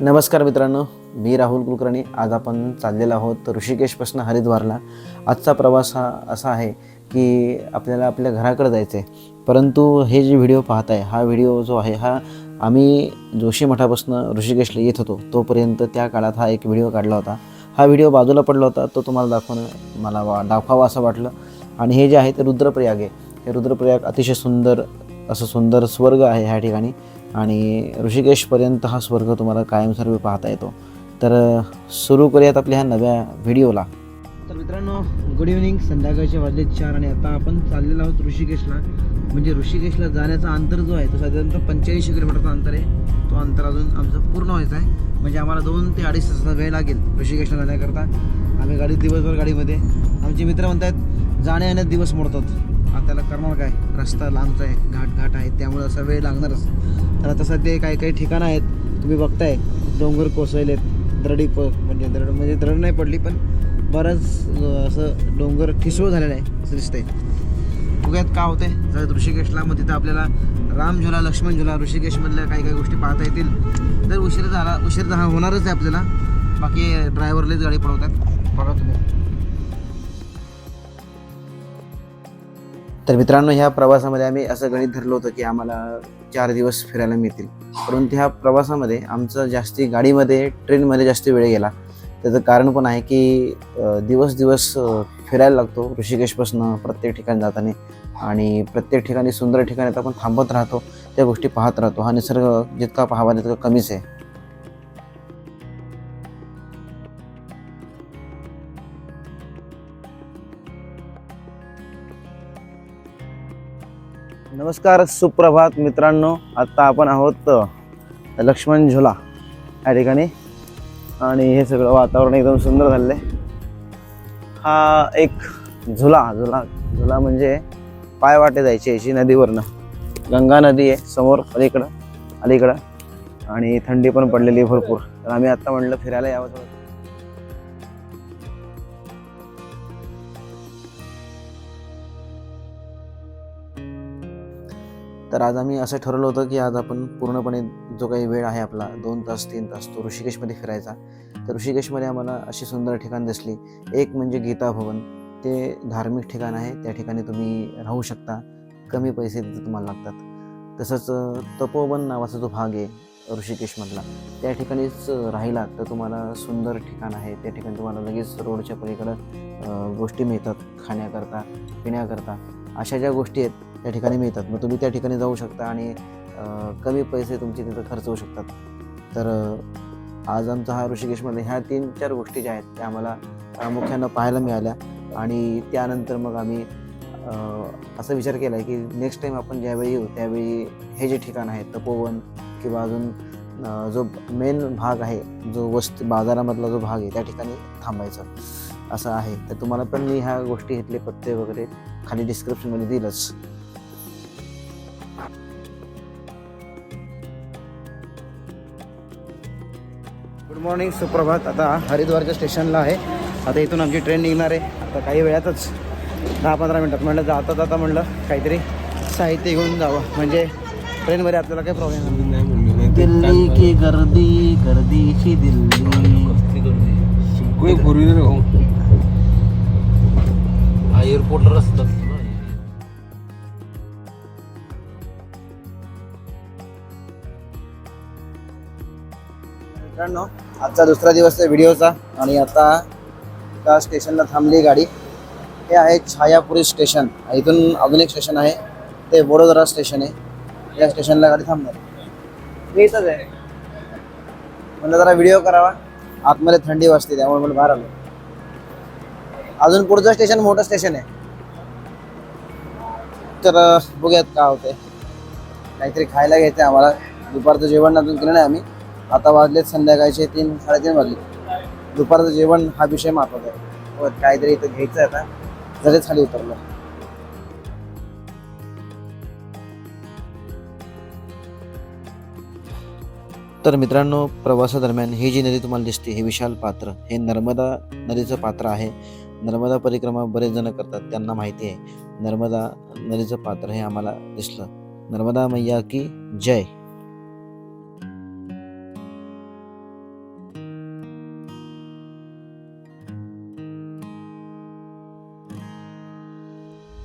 नमस्कार मित्रांनो मी राहुल कुलकर्णी. आज आपण चाललेलो आहोत ऋषिकेशपासून हरिद्वारला. आजचा प्रवास हा असा आहे की आपल्याला आपल्या घराकडे जायचं आहे परंतु हे जे व्हिडिओ पाहत आहे हा व्हिडिओ जो आहे हा आम्ही जोशी मठापासून ऋषिकेशला येत होतो. तोपर्यंत त्या काळात हा एक व्हिडिओ काढला होता. हा व्हिडिओ बाजूला पडला होता तो तुम्हाला दाखवणं मला वा दाखवावा असं वाटलं. आणि हे जे आहे ते रुद्रप्रयाग आहे. हे रुद्रप्रयाग अतिशय सुंदर असं सुंदर स्वर्ग आहे ह्या ठिकाणी. आणि ऋषिकेशपर्यंत हा स्वर्ग तुम्हाला कायमस्वरूपी पाहता येतो. तर सुरू करूयात आपल्या ह्या नव्या व्हिडिओला. तर मित्रांनो गुड इव्हनिंग संध्याकाळचे वाजले चार आणि आता आपण चाललेलो आहोत ऋषिकेशला. म्हणजे ऋषिकेशला जाण्याचा अंतर जो आहे तो साधारणतः पंच्याऐंशी किलोमीटरचा अंतर आहे. तो अंतर अजून आमचं पूर्ण व्हायचं आहे. म्हणजे आम्हाला दोन ते अडीच तासाचा वेळ लागेल ऋषिकेशला जाण्याकरता. आम्ही गाडीत दिवसभर गाडीमध्ये. आमचे मित्र म्हणतात जाण्या येण्यात दिवस मोडतात. त्याला करणार काय? रस्ता लांबचा आहे घाट घाट आहे त्यामुळे असा वेळ लागणारच. तर आता सध्या काही काही ठिकाणं आहेत तुम्ही बघताय डोंगर कोसळलेत दरडी प म्हणजे दरड म्हणजे दरड नाही पडली पण बरंच असं डोंगर ठिसूळ झालेलं आहे असं दिसतंय. बघूयात का होते जर ऋषिकेशला मग तिथं आपल्याला राम झुला लक्ष्मण झुला ऋषिकेशमधल्या काही काही गोष्टी पाहता येतील. जर उशीर झाला उशीर होणारच आहे आपल्याला. बाकी ड्रायव्हरलेच गाडी पडवतात बघा तुम्ही. तर मित्रांनो ह्या प्रवासामध्ये आम्ही असं गणित धरलं होतं की आम्हाला चार दिवस फिरायला मिळतील. परंतु ह्या प्रवासामध्ये आमचं जास्ती गाडीमध्ये ट्रेनमध्ये जास्त वेळ गेला. त्याचं कारण पण आहे की दिवस दिवस फिरायला लागतो. ऋषिकेशपासून प्रत्येक ठिकाणी जाताना आणि प्रत्येक ठिकाणी सुंदर ठिकाणी आपण थांबत राहतो. त्या गोष्टी पाहत राहतो. हा निसर्ग जितका पाहावा तितका कमीच आहे. नमस्कार सुप्रभात मित्रांनो. आत्ता आपण आहोत लक्ष्मण झुला. या ठिकाणी. आणि हे सगळं वातावरण एकदम सुंदर झालेलं आहे. हा एक झुला झुला झुला म्हणजे पाय वाटे जायची याची नदीवरनं. गंगा नदी आहे समोर अलीकडं अलीकडं. आणि थंडी पण पडलेली आहे भरपूर. तर आम्ही आत्ता म्हणलं फिरायला यावं तर आज आम्ही असं ठरवलं होतं की आज आपण पूर्णपणे जो काही वेळ आहे आपला दोन तास तीन तास तो ऋषिकेशमध्ये फिरायचा. तर ऋषिकेशमध्ये आम्हाला अशी सुंदर ठिकाण दिसली. एक म्हणजे गीता भवन. ते धार्मिक ठिकाण आहे. त्या ठिकाणी तुम्ही राहू शकता. कमी पैसे तिथे तुम्हाला लागतात. तसंच तपोवन नावाचा जो भाग आहे ऋषिकेशमधला त्या ठिकाणीच राहिला तर तुम्हाला सुंदर ठिकाण आहे. त्या ठिकाणी तुम्हाला लगेच रोडच्या पलीकडं गोष्टी मिळतात. खाण्याकरता पिण्याकरता. अशा ज्या गोष्टी आहेत त्या ठिकाणी मिळतात. मग तुम्ही त्या ठिकाणी जाऊ शकता आणि कमी पैसे तुमचे तिथं खर्च होऊ शकतात. तर आज आमचा हा ऋषिकेशमध्ये ह्या तीन चार गोष्टी ज्या आहेत त्या आम्हाला प्रामुख्यानं पाहायला मिळाल्या. आणि त्यानंतर मग आम्ही असा विचार केला आहे की नेक्स्ट टाईम आपण ज्यावेळी येऊ त्यावेळी हे जे ठिकाण आहे तपोवन किंवा अजून जो मेन भाग आहे जो वस्त बाजारामधला जो भाग आहे त्या ठिकाणी थांबायचं. असं आहे. तर तुम्हाला पण मी ह्या गोष्टी घेतले पत्ते वगैरे खाली डिस्क्रिप्शनमध्ये दिलंच. मॉर्निंग सुप्रभात. आता हरिद्वारच्या स्टेशनला आहे. आता इथून आमची ट्रेन निघणार आहे. आता काही वेळातच दहा पंधरा मिनटात म्हणलं जाता जाता म्हणलं काहीतरी साहित्य घेऊन जावं. म्हणजे ट्रेनमध्ये आपल्याला काही प्रॉब्लेम नाही. दिल्ली की गर्दी गर्दीची दिल्ली. हा एअरपोर्ट रस्ता मित्रांनो आजचा दुसरा दिवस आहे व्हिडिओचा आणि आता एका स्टेशनला थांबली गाडी. हे आहे छायापुरी स्टेशन. इथून अजून एक स्टेशन आहे. ते वडोदरा स्टेशन आहे. या स्टेशनला गाडी थांबणार मी इथंच आहे. म्हणलं जरा व्हिडिओ करावा. आतमध्ये थंडी वाजते त्यामुळे मला बाहेर आलो. अजून पुढचं स्टेशन मोठं स्टेशन आहे. तर बघूयात का होतंय. काहीतरी खायला घ्यायचं आहे आम्हाला. दुपारचं जेवण अजून केलं नाही आम्ही. आता वाजलेत संध्याकाळचे तीन साडेतीन वाजले. दुपारचं जेवण हा विषय महत्त्वाचा आहे. व काहीतरी इथं घ्यायचं आहे आता. जरेच खाली उतरलो. तर मित्रांनो प्रवासादरम्यान ही जी नदी तुम्हाला दिसते हे विशाल पात्र हे नर्मदा नदीचं पात्र आहे. नर्मदा परिक्रमा बरेच जण करतात त्यांना माहिती आहे. नर्मदा नदीचं पात्र हे आम्हाला दिसलं. नर्मदा मैया की जय.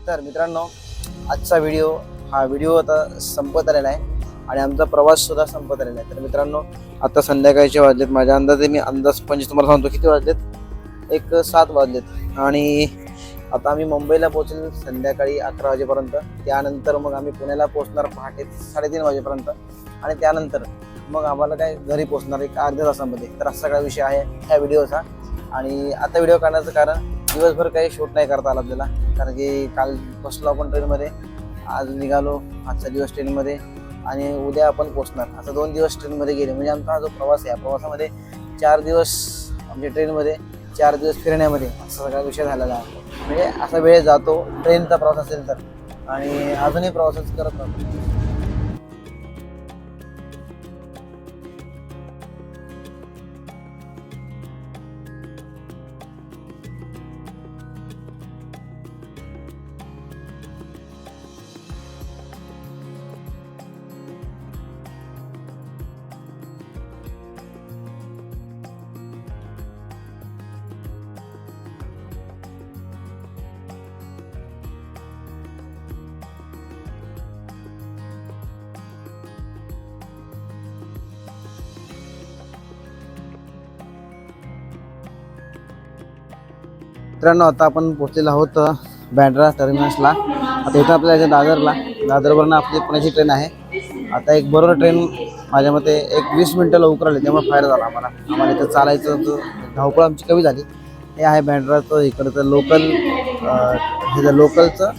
तर मित्रांनो आजचा व्हिडिओ हा व्हिडिओ आता संपत आलेला आहे आणि आमचा प्रवास सुद्धा संपत आलेला आहे. तर मित्रांनो आता संध्याकाळचे वाजलेत. माझ्या अंदाजे मी अंदाज पंचवीस तुम्हाला सांगतो. किती वाजलेत? एक सात वाजलेत. आणि आता आम्ही मुंबईला पोहोचेल संध्याकाळी अकरा वाजेपर्यंत. त्यानंतर मग आम्ही पुण्याला पोहोचणार पहाटे साडेतीन वाजेपर्यंत. आणि त्यानंतर मग आम्हाला काय घरी पोहोचणार एक अर्ध्या तासामध्ये. तर असा सगळा विषय आहे ह्या व्हिडिओचा. आणि आता व्हिडिओ काढण्याचं कारण दिवसभर काही शूट नाही करता आला आपल्याला. कारण की काल बसलो आपण ट्रेनमध्ये आज निघालो आजचा दिवस ट्रेनमध्ये आणि उद्या आपण पोचणार. असं दोन दिवस ट्रेनमध्ये गेले. म्हणजे आमचा हा जो प्रवास आहे या प्रवासामध्ये चार दिवस आमच्या ट्रेनमध्ये चार दिवस फिरण्यामध्ये असा सगळा विषय झालेला आहे. म्हणजे असा वेळ जातो ट्रेनचा प्रवास असेल तर. आणि अजूनही प्रवासच करत राहतो. मित्रांनो आता आपण पोहोचलेलो आहोत बँड्रा टर्मिनसला. आता इथं आपल्या याच्या दादरला. दादरवरनं आपली पुण्याची ट्रेन आहे. आता एक बरोबर ट्रेन माझ्या मते एक वीस मिनटं लवकर आली त्यामुळे फायर झाला आम्हाला. आम्हाला इथं चालायचं धावपळ आमची कमी झाली. हे आहे बँड्राचं इकडचं लोकल हे लोकलचं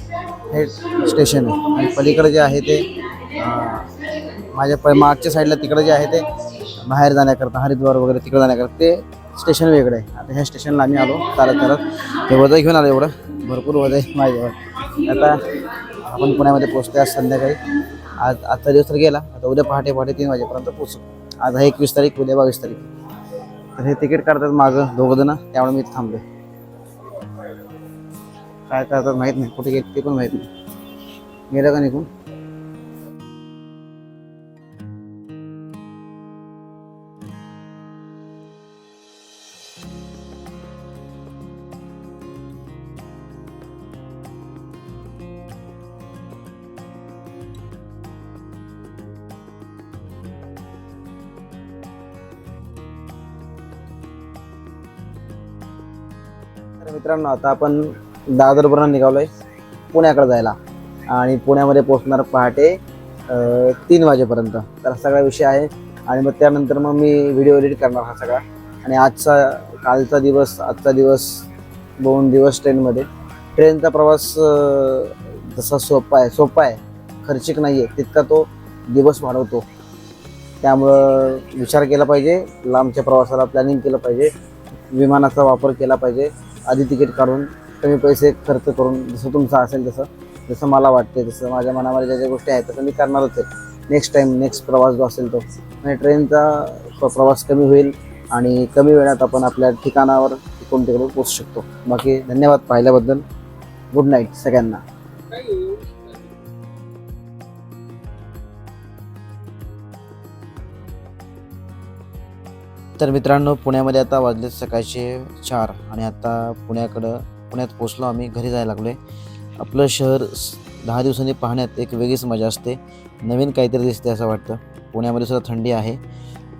हे स्टेशन आहे. आणि पलीकडे जे आहे ते माझ्या प मागच्या साईडला तिकडे जे आहे ते बाहेर जाण्याकरता हरिद्वार वगैरे तिकडे जाण्याकरता ते स्टेशन वेगळं आहे. आता ह्या स्टेशनला आम्ही आलो चालत चालत. हे वजय घेऊन आलो एवढं. भरपूर वजय माझ्यावर आता आपण पुण्यामध्ये पोचतो आज संध्याकाळी. आज आजचा दिवस तर गेला. आता उद्या पहाटे पहाटे तीन वाजेपर्यंत पोचू आज आहे एकवीस तारीख उद्या बावीस तारीख. तर हे तिकीट काढतात मागं दोघं जण. त्यामुळे मी इथं थांबलो काय करतात माहीत नाही. कुठे गेले ते पण माहीत नाही. गेलं का निघून? मित्रांनो आता आपण दादरवरून निघालोय पुण्याकडे जायला. आणि पुण्यामध्ये पोहोचणार पहाटे तीन वाजेपर्यंत. तर सगळा विषय आहे. आणि मग त्यानंतर मग मी व्हिडिओ एडिट करणार हा सगळा. आणि आजचा कालचा दिवस आजचा दिवस दोन दिवस ट्रेनमध्ये ट्रेनचा प्रवास जसा सोपा आहे सोपा आहे. खर्चिक नाही आहे तितका तो दिवस वाढवतो. त्यामुळं विचार केला पाहिजे लांबच्या प्रवासाला प्लॅनिंग केलं पाहिजे विमानाचा वापर केला पाहिजे. आधी तिकीट काढून कमी पैसे खर्च करून जसं तुमचं असेल तसं जसं मला वाटते जसं माझ्या मनामध्ये ज्या ज्या गोष्टी आहेत तसं मी करणारच आहे. नेक्स्ट टाईम नेक्स्ट प्रवास जो असेल तो. म्हणजे ट्रेनचा प्रवास कमी होईल आणि कमी वेळात आपण आपल्या ठिकाणावर तिकडून तिकडून पोचू शकतो. बाकी धन्यवाद पाहिल्याबद्दल. गुड नाईट सगळ्यांना. तर मित्रांनो पुण्यामध्ये आता वाजले सकाळचे चार आणि आता पुण्याकडं पुण्यात पोचलो आम्ही घरी जायला लागलो आहे आपलं शहर स- दहा दिवसांनी पाहण्यात एक वेगळीच मजा असते. नवीन काहीतरी दिसते असं वाटतं. पुण्यामध्ये सुद्धा थंडी आहे.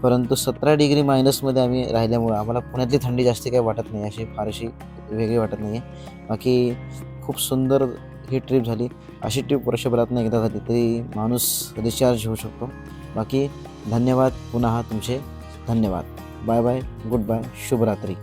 परंतु सतरा डिग्री मायनसमध्ये आम्ही राहिल्यामुळं आम्हाला पुण्यातली थंडी जास्त काही वाटत नाही. अशी फारशी वेगळी वाटत नाही आहे बाकी खूप सुंदर ही ट्रिप झाली. अशी ट्रिप वर्षभरात एकदा झाली तरी माणूस रिचार्ज होऊ शकतो. बाकी धन्यवाद पुन्हा तुमचे. धन्यवाद. बाय बाय गुड बाय शुभरात्री.